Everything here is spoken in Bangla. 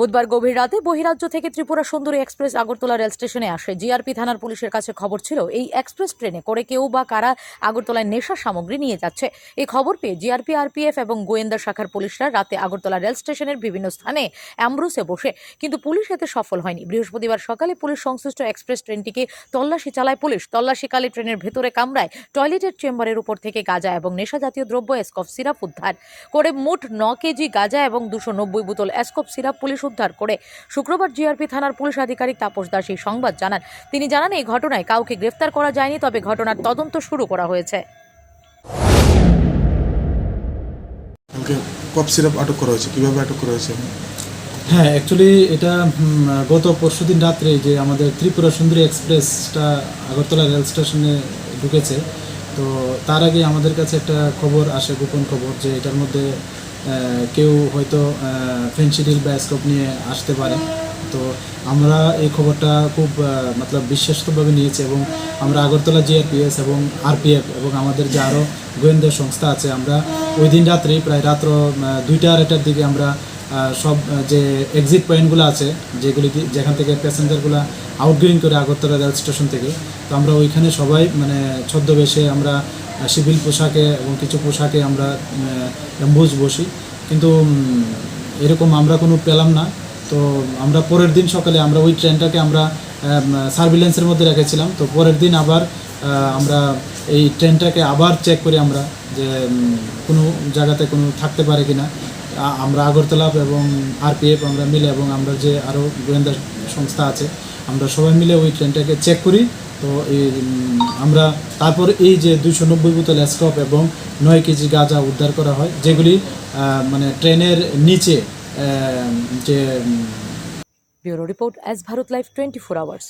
বুধবার গভীর রাতে বহিরাজ্য থেকে ত্রিপুরা সুন্দরী এক্সপ্রেস আগরতলা রেল স্টেশনে আসে। জিআরপি থানার পুলিশের কাছে খবর ছিল, এই এক্সপ্রেস ট্রেনে করে কেউ বা কারা আগরতলায় নেশা সামগ্রী নিয়ে যাচ্ছে। এই খবর পেয়ে জিআরপি, আরপিএফ এবং গোয়েন্দা শাখার পুলিশরা রাতে আগরতলা রেল স্টেশনের বিভিন্ন স্থানে অ্যাম্ব্রুসে বসে, কিন্তু পুলিশ এতে সফল হয়নি। বৃহস্পতিবার সকালে পুলিশ সংশ্লিষ্ট এক্সপ্রেস ট্রেনটিকে তল্লাশি চালায় পুলিশ। তল্লাশিকালে ট্রেনের ভেতরে কামরায় টয়লেটের চেম্বারের উপর থেকে গাঁজা এবং নেশা জাতীয় দ্রব্য এসকফ সিরাপ উদ্ধার করে মোট ন কেজি গাঁজা এবং দুশো নব্বই বোতল এসকপ সিরাপ পুলিশ উদ্ধার করে। শুক্রবার জিআরপি থানার পুলিশ আধিকারিক তাপস দাস এই সংবাদ জানান। তিনি জানান এই ঘটনায় কাউকে গ্রেফতার করা যায়নি তবে ঘটনার তদন্ত শুরু করা হয়েছে। সিরাপ আটক করা হয়েছে কীভাবে আটক করা হয়েছে? হ্যাঁ অ্যাকচুয়ালি এটা গত পরশুদিন রাত্রে যে আমাদের ত্রিপুরা সুন্দরী এক্সপ্রেসটা আগরতলা রেল স্টেশনে ঢুকেছে। তো তার আগে আমাদের কাছে একটা খবর আসে গোপন খবর যে এটার মধ্যে কেউ হয়তো ফেন্সিডিল বা স্কোপ নিয়ে আসতে পারে। তো আমরা এই খবরটা খুব মতলব বিশ্বাসতভাবে নিয়েছি এবং আমরা আগরতলা জিআরপিএস এবং আরপিএফ এবং আমাদের যে আরও গোয়েন্দা সংস্থা আছে, আমরা ওই দিন রাত্রেই প্রায় রাত্র দুইটা আড়াইটার দিকে আমরা সব যে এক্সিট পয়েন্টগুলো আছে, যেগুলি যেখান থেকে প্যাসেঞ্জারগুলো আউটগোয়িং করে আগরতলা রেল স্টেশন থেকে, তো আমরা ওইখানে সবাই মানে ছদ্মবেশে আমরা সিভিল পোশাকে এবং কিছু পোশাকে আমরা অ্যাম্বুজ বসি। কিন্তু এরকম আমরা কোনো পেলাম না। তো আমরা পরের দিন সকালে আমরা ওই ট্রেনটাকে আমরা সার্ভিলেন্সের মধ্যে রেখেছিলাম। তো পরের দিন আবার আমরা এই ট্রেনটাকে আবার চেক করি আমরা যে কোনো জায়গাতে কোনো থাকতে পারে কিনা। আ- আমরা আগরতলা এবং আরপিএফ আমরা মিলে এবং আমরা যে আরও গোয়েন্দা সংস্থা আছে, আমরা সবাই মিলে ওই ট্রেনটাকে চেক করি। তো এই আমরা তারপর এই যে দুইশো নব্বই বোতল স্কপ এবং নয় কেজি গাঁজা উদ্ধার করা হয়, যেগুলি মানে ট্রেনের নিচে যে bureau report S Bharat life twenty four hours.